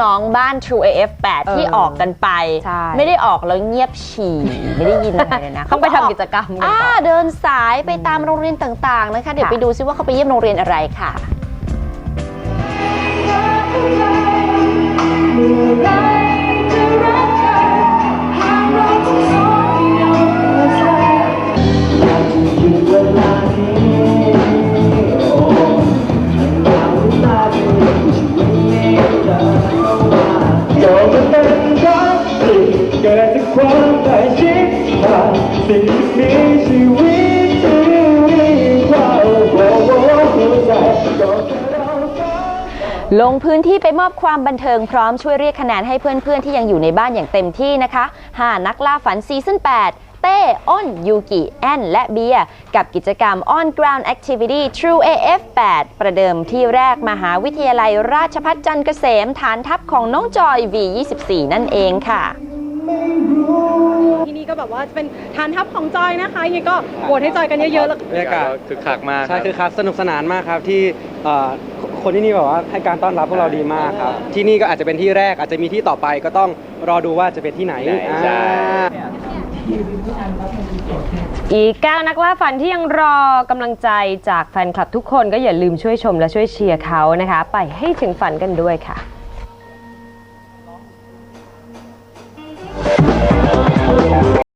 น้องๆบ้าน True AF 8 ที่เออออกกันไป ใช่ไม่ได้ออกแล้วเงียบฉี่ ไม่ได้ยินอะไรเลยนะต้องไปทำกิจกรรมกันอ่าต่อเดินสายไปตามโรงเรียนต่างๆนะคะ เดี๋ยวค่ะไปดูซิว่าเขาไปเยี่ยมโรงเรียนอะไรค่ะ กิดจากความใกล้ชิดผ่านสิ่งมีชีวิตที่มีความโอ้โหหัวใจก็แค่เราสอง ลงพื้นที่ไปมอบความบันเทิงพร้อมช่วยเรียกคะแนนให้เพื่อนๆ ที่ยังอยู่ในบ้านอย่างเต็มที่นะคะ 5 นักล่าฝันซีซั่น8 เต้ อ้น ยูกิ แอน และเบียร์กับกิจกรรม On Ground Activity True AF 8 ประเดิมที่แรกมหาวิทยาลัยราชพัฒจันทร์เกษม ฐานทัพของน้องจอย V24 นั่นเองค่ะ ที่นี่ก็แบบว่าเป็นฐานทัพของจอยนะคะยังไงก็โหวตให้จอยกันเยอะๆแล้ว บรรยากาศคึกคักมากใช่รับคือครับสนุกสนานมากครับที่เอ่อคนที่นี่แบบว่าให้การต้อนรับพวกเราดีมากครับ ที่นี่ก็อาจจะเป็นที่แรกอาจจะมีที่ต่อไปก็ต้องรอดูว่าจะเป็นที่ไหนที่ไหนใช่ อ่า อีก 9 นักล่าฝันที่ยังรอกำลังใจจากแฟนคลับทุกคนก็อย่าลืมช่วยชมและช่วยเชียร์เขานะคะ ไปให้ถึงฝันกันด้วยค่ะ